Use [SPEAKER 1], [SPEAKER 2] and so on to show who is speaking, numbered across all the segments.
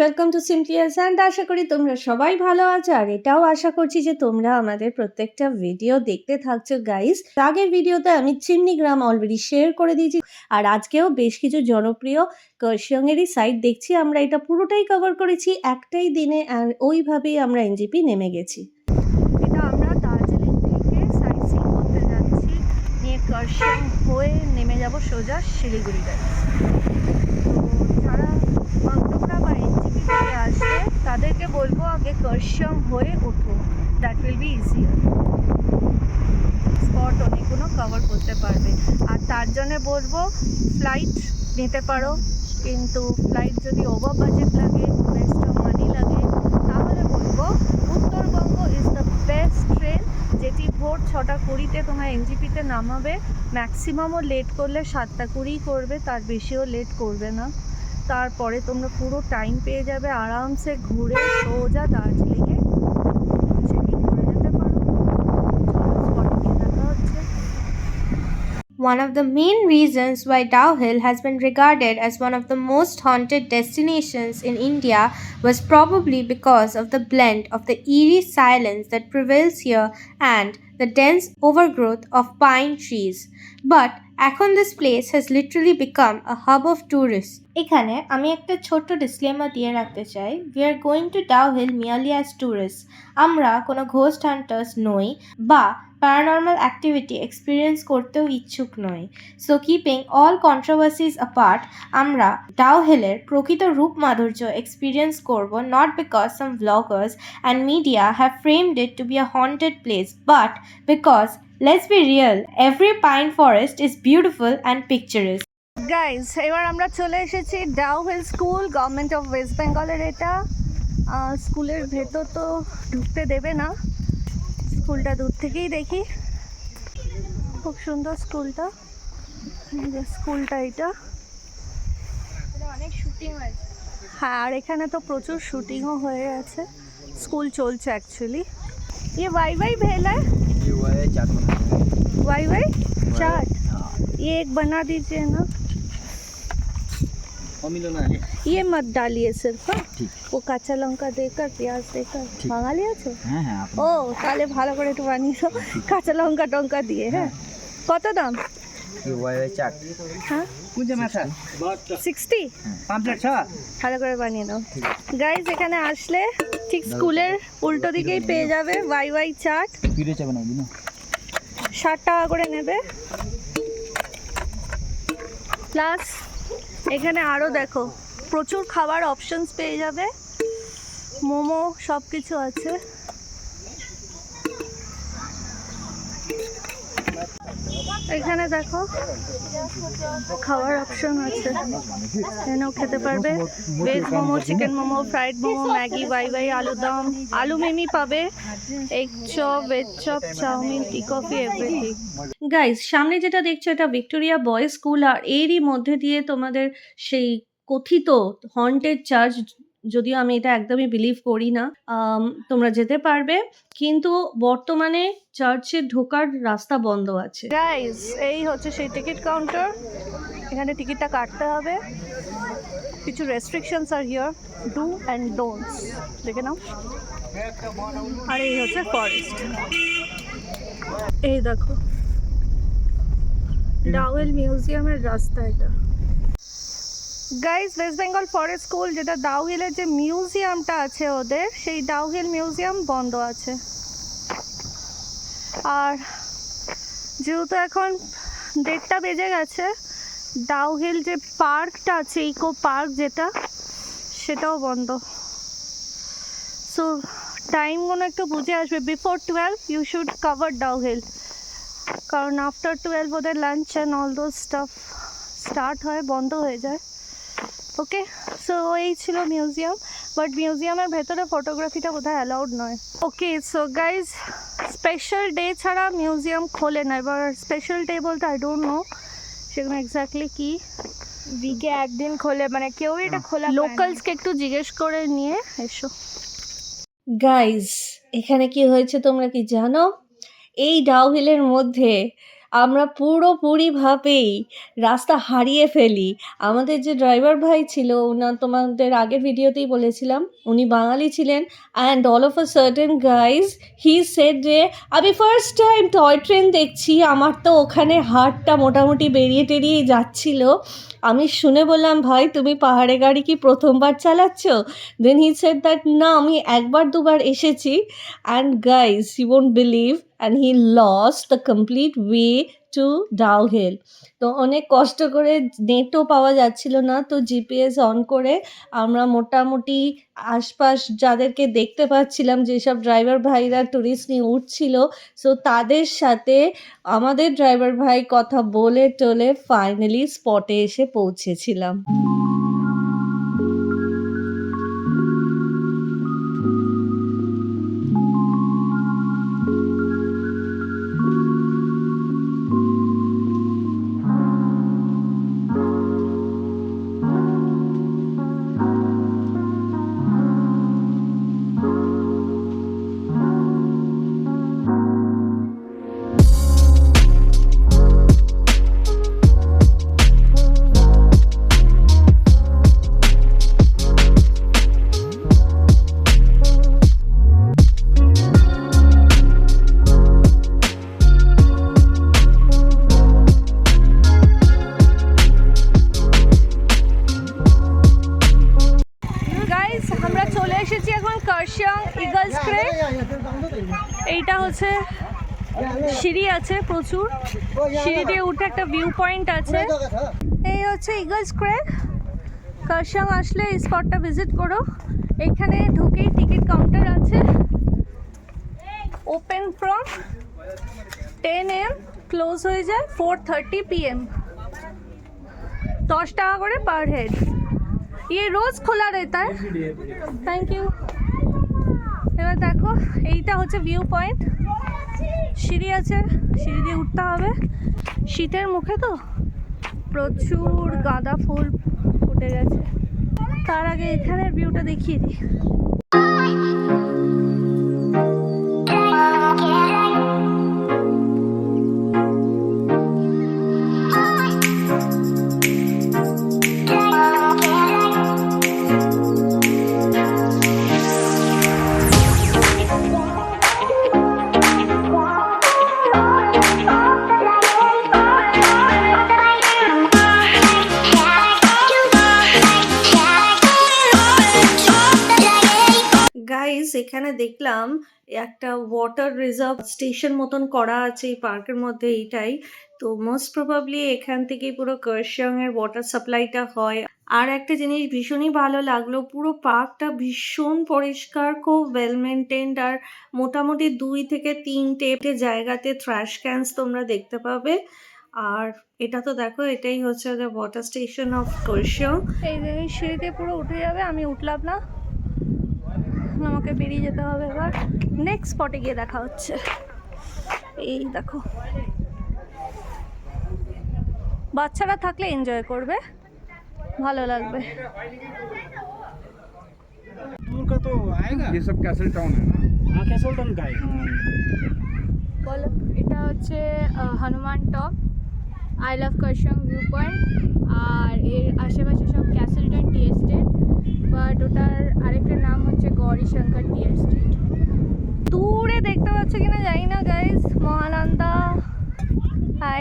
[SPEAKER 1] Welcome to simply Elsa and আশা করি তোমরা সবাই ভালো আছো, আর এটাও আশা করছি যে তোমরা আমাদের প্রত্যেকটা ভিডিও দেখতে থাকছো গাইস আগের ভিডিওতে আমি চিমনি গ্রাম অলরেডি শেয়ার করে দিয়েছি, আর আজকেও বেশ কিছু জনপ্রিয় কার্শিয়ংয়েরই সাইট দেখছি। আমরা এটা পুরোটাই কভার করেছি, একটাই দিনে, আর ওইভাবেই আমরা এনজিপি নেমে গেছি। এটা আমরা দার্জিলিং থেকে করতে যাচ্ছি। হয়ে নেমে যাব সোজা শিলিগুড়ি। গাইস যারা বাগডোগরা বা এনজিপি থেকে আসবে, তাদেরকে বলব আগে কার্শিয়ং হয়ে ওঠো। That will be easier spot অনেকগুলো কভার করতে পারবে। আর তার জন্য বলব ফ্লাইট নিতে পারো। কিন্তু ফ্লাইট যদি ওভার বাজেট লাগে ওয়েস্ট অফ মানি লাগে, তাহলে বলব, Uttarbanga is the best train যেটি ভোর ছটা কুড়িতে তোমার এনজিপিতে নামাবে। ম্যাক্সিমামও লেট করলে সাতটা কুড়িই করবে, তার বেশিও লেট করবে না। তারপরে তোমরা পুরো টাইম পেয়ে যাবে আরামসে ঘুরে সোজা দার্জিলিংয়ে
[SPEAKER 2] One of the main reasons why Dow Hill has been regarded as one of the most haunted destinations in India was probably because of the blend of the eerie silence that prevails here and the dense overgrowth of pine trees. But এখন this place has literally become a hub of tourists. এখানে আমি একটা ছোট্ট disclaimer দিয়ে রাখতে চাই we are going to Dow Hill merely as tourist আমরা কোনো ঘোস্ট হান্টার্স নই বা প্যারানর্মাল অ্যাক্টিভিটি এক্সপিরিয়েন্স করতেও ইচ্ছুক নই। So keeping all controversies apart আমরা ডাউ হিলের প্রকৃত রূপ মাধুর্য এক্সপিরিয়েন্স করব not because some vloggers and media have framed it to be a haunted place but because let's be real every pine forest is beautiful and picturesque
[SPEAKER 1] guys এবার আমরা চলে এসেছি Dow Hill school government of West বেঙ্গলের এটা। স্কুলের ভেতর তো ঢুকতে দেবে না। স্কুলটা দূর থেকেই দেখি খুব সুন্দর স্কুলটা এই যে স্কুলটা এটা
[SPEAKER 2] অনেক শুটিং হয়েছে
[SPEAKER 1] হ্যাঁ আর এখানে তো প্রচুর শুটিংও হয়ে আছে স্কুল চলছে অ্যাকচুয়ালি ये वाई वाई भेल है
[SPEAKER 3] ये हुआ है चाट बना
[SPEAKER 1] वाई वाई चाट ये एक बना दीजिए ना
[SPEAKER 3] और मिलो ना है
[SPEAKER 1] ইয়ে मत ডালিয়ে सिर्फ
[SPEAKER 3] হ্যাঁ?
[SPEAKER 1] ও কাঁচা লঙ্কা দেকার পেঁয়াজ
[SPEAKER 3] দেকার
[SPEAKER 1] বাঙালি আছো? ও তাহলে ভালো করে একটু বানিয়েছো কাঁচা লঙ্কা টঙ্কা দিয়ে হ্যাঁ? কত দাম? হ্যাঁ? ভালো করে বানিয়ে দাও। এখানে আসলে ঠিক স্কুলের উল্টো দিকেই পেয়ে যাবে ওয়াই ওয়াই ষাট টাকা করে নেবে। প্লাস এখানে আরও দেখো প্রচুর খাবার অপশনস পেয়ে যাবে। মোমো সব কিছু আছে। এখানে দেখো, খাওয়ার অপশন আছে। এখানেও খেতে পারবে। Veg momo chicken momo fried momo, Maggi, Wai Wai, aloo dum. আলু মিমি পাবে। Egg chop veg chop chowmein tea coffee everything guys সামনে যেটা দেখছ, এটা ভিক্টোরিয়া বয়েজ স্কুল আর এরই মধ্যে দিয়ে তোমাদের সেই কথিত হন্টেড চার্চ যদিও আমি এটা একদমই বিলিভ করি না তোমরা যেতে পারবে, কিন্তু বর্তমানে চার্চে ঢোকার রাস্তা বন্ধ আছে। গাইস এই হচ্ছে সেই টিকিট কাউন্টার এখানে টিকিটটা কাটতে হবে। কিছু রেস্ট্রিকশনস আর হিয়ার ডু অ্যান্ড ডোন্টস দেখে নাও। আর এই হচ্ছে ফরেস্ট এই দেখো ডাওয়েল মিউজিয়ামের রাস্তা এটা। Guys West Bengal forest school যেটা দাউহিলের যে মিউজিয়ামটা আছে ওদের, সেই দাউহিল মিউজিয়াম বন্ধ আছে। আর যেহেতু এখন দেড়টা বেজে গেছে দাউহিল যে পার্কটা আছে ইকো পার্ক যেটা, সেটাও বন্ধ। সো টাইমগুলো একটু বুঝে আসবে। Before twelve you should cover Dowhill কারণ আফটার টুয়েলভ ওদের lunch and all those stuff start হয়, বন্ধ হয়ে যায়। ওকে সো এই ছিল মিউজিয়াম বাট মিউজিয়ামের ভেতরে ফটোগ্রাফিটা বোধহয় অ্যালাউড নয়। Okay so guys special day ছাড়া মিউজিয়াম খোলে না এবার স্পেশাল ডে বলতে আই ডোন্ট নো সেগুলো এক্স্যাক্টলি কী।
[SPEAKER 2] উইকে একদিন খোলে মানে কেউই এটা খোলা
[SPEAKER 1] লোকালসকে একটু জিজ্ঞেস করে নিয়ে এসো। গাইজ এখানে কি হয়েছে তোমরা কি জানো? এই ডাউহিলের মধ্যে
[SPEAKER 4] আমরা পুরোপুরিভাবেই রাস্তা হারিয়ে ফেলি। আমাদের যে ড্রাইভার ভাই ছিল ওনার তোমাদের আগের ভিডিওতেই বলেছিলাম, উনি বাঙালি ছিলেন and all of a certain guys he said যে, আমি ফার্স্ট টাইম টয় ট্রেন দেখছি, আমার তো ওখানে হাটটা মোটামুটি বেরিয়ে টেরিয়ে যাচ্ছিল। আমি শুনে বললাম, ভাই, তুমি পাহাড়ে গাড়ি কি প্রথমবার চালাচ্ছ? দেন হি সেড দ্যাট না, আমি একবার দুবার এসেছি। And guys you won't believe and he lost the complete way to Dow Hill তো অনেক কষ্ট করে নেটও পাওয়া যাচ্ছিল না, তো জিপিএস অন করে আমরা মোটামুটি আশপাশ যাদেরকে দেখতে পাচ্ছিলাম, যেসব ড্রাইভার ভাইরা টুরিস্ট নিয়ে উঠছিল সো তাদের সাথে আমাদের ড্রাইভার ভাই কথা বলে টলে ফাইনালি স্পটে এসে পৌঁছেছিলাম। আছে প্রচুর সিঁড়ি দিয়ে উঠে একটা ভিউ পয়েন্ট আছে এই হচ্ছে ইগলস ক্রেক কার্শিয়াং আসলে এই স্পটটা ভিজিট করো এখানে ঢুকেই টিকিট কাউন্টার আছে open from ten am close হয়ে যায় ফোর থার্টি পিএম দশ টাকা করে পার হেড ये रोज খোলা रहता है থ্যাংক ইউ এবার দেখো এইটা হচ্ছে ভিউ পয়েন্ট সিঁড়ি আছে, সিঁড়ি দিয়ে উঠতে হবে। শীতের মুখে তো প্রচুর গাঁদা ফুল ফুটে গেছে। তার আগে এখানের ভিউটা দেখিয়ে দিই। এখানে দেখলাম একটা ওয়াটার রিজার্ভ স্টেশন মতন করা আছে এই পার্কের মধ্যে এইটাই। তো মোস্ট প্রবাবলি এখান থেকেই পুরো কার্শিয়াং এর ওয়াটার সাপ্লাইটা হয়। আর একটা জিনিস ভীষণই ভালো লাগল, পুরো পার্কটা ভীষণ পরিষ্কার, খুব ওয়েল মেনটেন্ড আর মোটামুটি দুই থেকে তিনটে জায়গাতে থ্রাশ ক্যান্স তোমরা দেখতে পাবে। আর এটা তো দেখো, এটাই হচ্ছে ওয়াটার স্টেশন অফ কার্শিয়াং এই সিঁড়িতে পুরো উঠে যাবে, আমি উঠলাম না। আমাকে বেরিয়ে যেতে হবে এবার নেক্সট স্পটে গিয়ে দেখা হচ্ছে এই দেখো বাচ্চারা থাকলে এনজয় করবে ভালো লাগবে
[SPEAKER 5] दूर का तो आएगा
[SPEAKER 3] ये सब कैसल टाउन है ना
[SPEAKER 5] हाँ कैसलटन का है
[SPEAKER 6] বলো এটা হচ্ছে আহ, Hanuman top I love Kurseong view point আর এর আশেপাশে সব ক্যাসেলটন টি এস্টেট বাট ওটার আরেকটা নাম হচ্ছে গৌরী শঙ্কর ডিয়ার স্ট্রিট।
[SPEAKER 4] দূরে দেখতে পাচ্ছ কিনা জানি না গাইজ মহানন্দা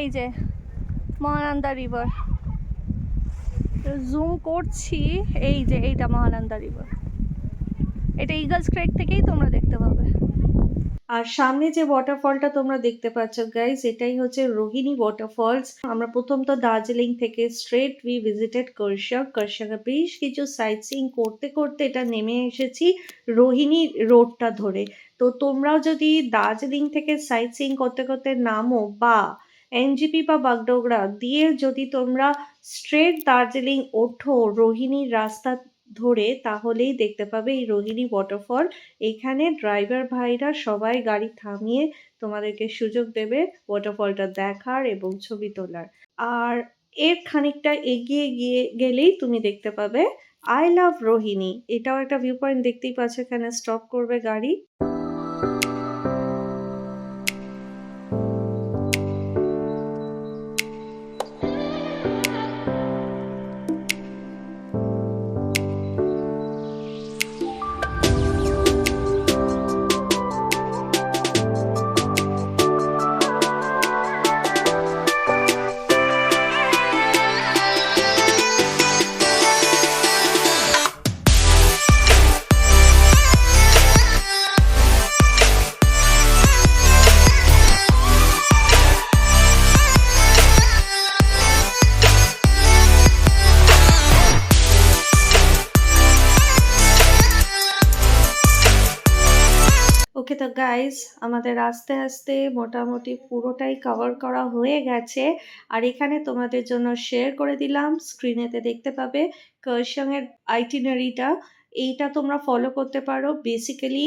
[SPEAKER 4] এই যে, মহানন্দা রিভার জুম করছি, এই যে, এইটা মহানন্দা রিভার এটা ইগলস ক্রেক থেকেই তোমরা দেখতে পাবে। আর সামনে যে ওয়াটারফলটা তোমরা দেখতে পাচ্ছ গাইজ এটাই হচ্ছে রোহিণী ওয়াটারফলস আমরা প্রথম তো দার্জিলিং থেকে স্ট্রেট উই ভিজিটেড কার্শিয়াং কার্শিয়াংয়ে বেশ কিছু সাইট সিইং করতে করতে এটা নেমে এসেছি রোহিণী রোডটা ধরে। তো তোমরাও যদি দার্জিলিং থেকে সাইট সিইং করতে করতে নামো বা এনজিপি বা বাগডোগরা, দিয়ে যদি তোমরা স্ট্রেট দার্জিলিং ওঠো রোহিণীর রাস্তা ধরে তাহলেই দেখতে পাবে এই রোহিণী ওয়াটারফল এখানে ড্রাইভার ভাইরা সবাই গাড়ি থামিয়ে তোমাদেরকে সুযোগ দেবে ওয়াটারফলটা দেখার এবং ছবি তোলার। আর এর খানিকটা এগিয়ে গিয়ে গেলেই তুমি দেখতে পাবে আই লাভ রোহিণী। এটাও একটা ভিউ পয়েন্ট দেখতেই পাচ্ছ, এখানে স্টপ করবে গাড়ি। তো গাইজ আমাদের আস্তে আস্তে মোটামুটি পুরোটাই কভার করা হয়ে গেছে। আর এখানে তোমাদের জন্য শেয়ার করে দিলাম। স্ক্রিনেতে দেখতে পাবে কর্সংয়ের আইটিনারিটা এইটা তোমরা ফলো করতে পারো। বেসিক্যালি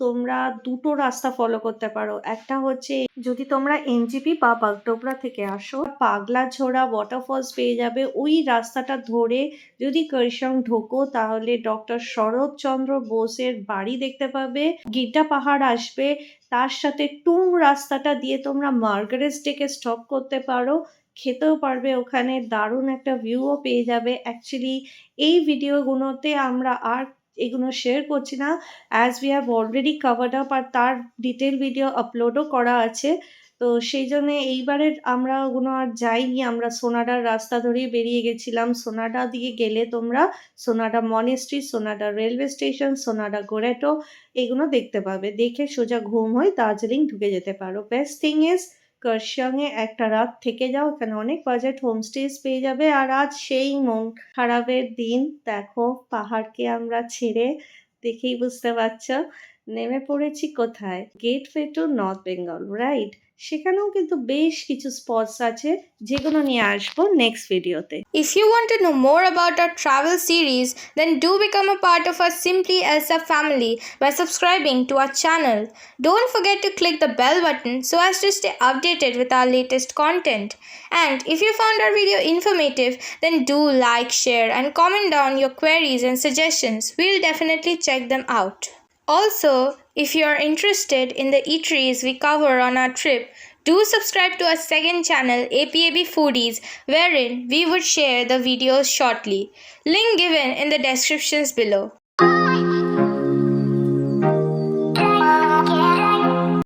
[SPEAKER 4] তোমরা দুটো রাস্তা ফলো করতে পারো। একটা হচ্ছে, যদি তোমরা এনজিপি বা বাগডোগরা থেকে আসো, পাগলা ঝোড়া ওয়াটারফলস পেয়ে যাবে। ওই রাস্তাটা ধরে যদি কার্শং ঢোকো, তাহলে ডক্টর শরৎচন্দ্র বোসের বাড়ি দেখতে পাবে। গিড্ডা পাহাড় আসবে। তার সাথে টুং রাস্তাটা দিয়ে তোমরা মার্গারেস ডেকে স্টপ করতে পারো। খেতেও পারবে ওখানে। দারুণ একটা ভিউও পেয়ে যাবে। অ্যাকচুয়ালি এই ভিডিওগুলোতে আমরা আর এগুলো শেয়ার করছি না as we have already covered up আর তার ডিটেল ভিডিও আপলোডও করা আছে। তো সেই জন্যে এইবারের আমরা ওগুলো আর যাইনি, আমরা সোনাডার রাস্তা ধরেই বেরিয়ে গেছিলাম। সোনাডা দিয়ে গেলে তোমরা Sonada monastery Sonada railway station Sonada গোরেটো এগুলো দেখতে পাবে। দেখে সোজা ঘুম হয়ে দার্জিলিং ঢুকে যেতে পারো। বেস্ট থিং ইজ কার্শিয়াংয়ে একটা রাত থেকে যাও, এখানে অনেক বাজেট হোমস্টেজ পেয়ে যাবে। আর আজ সেই মন খারাপের দিন। দেখো, পাহাড়কে আমরা ছেড়ে, দেখেই বুঝতে পারছ, নেমে পড়েছি কোথায়? গেট ফে টু নর্থ বেঙ্গল রাইট সেখানেও কিন্তু বেশ কিছু স্পটস আছে যেগুলো নিয়ে আসবো নেক্সট ভিডিওতে
[SPEAKER 2] If you want to know more about our travel series, then do become a part of our Simply Elsa family by subscribing to our channel. Don't forget to click the bell button so as to stay updated with our latest content. And if you found our video informative, then do like, share, and comment down your queries and suggestions. We'll definitely check them out. also, if you are interested in the eateries we cover on our trip, do subscribe to our second channel, APAB Foodies, wherein we would share the videos shortly. Link given in the descriptions below.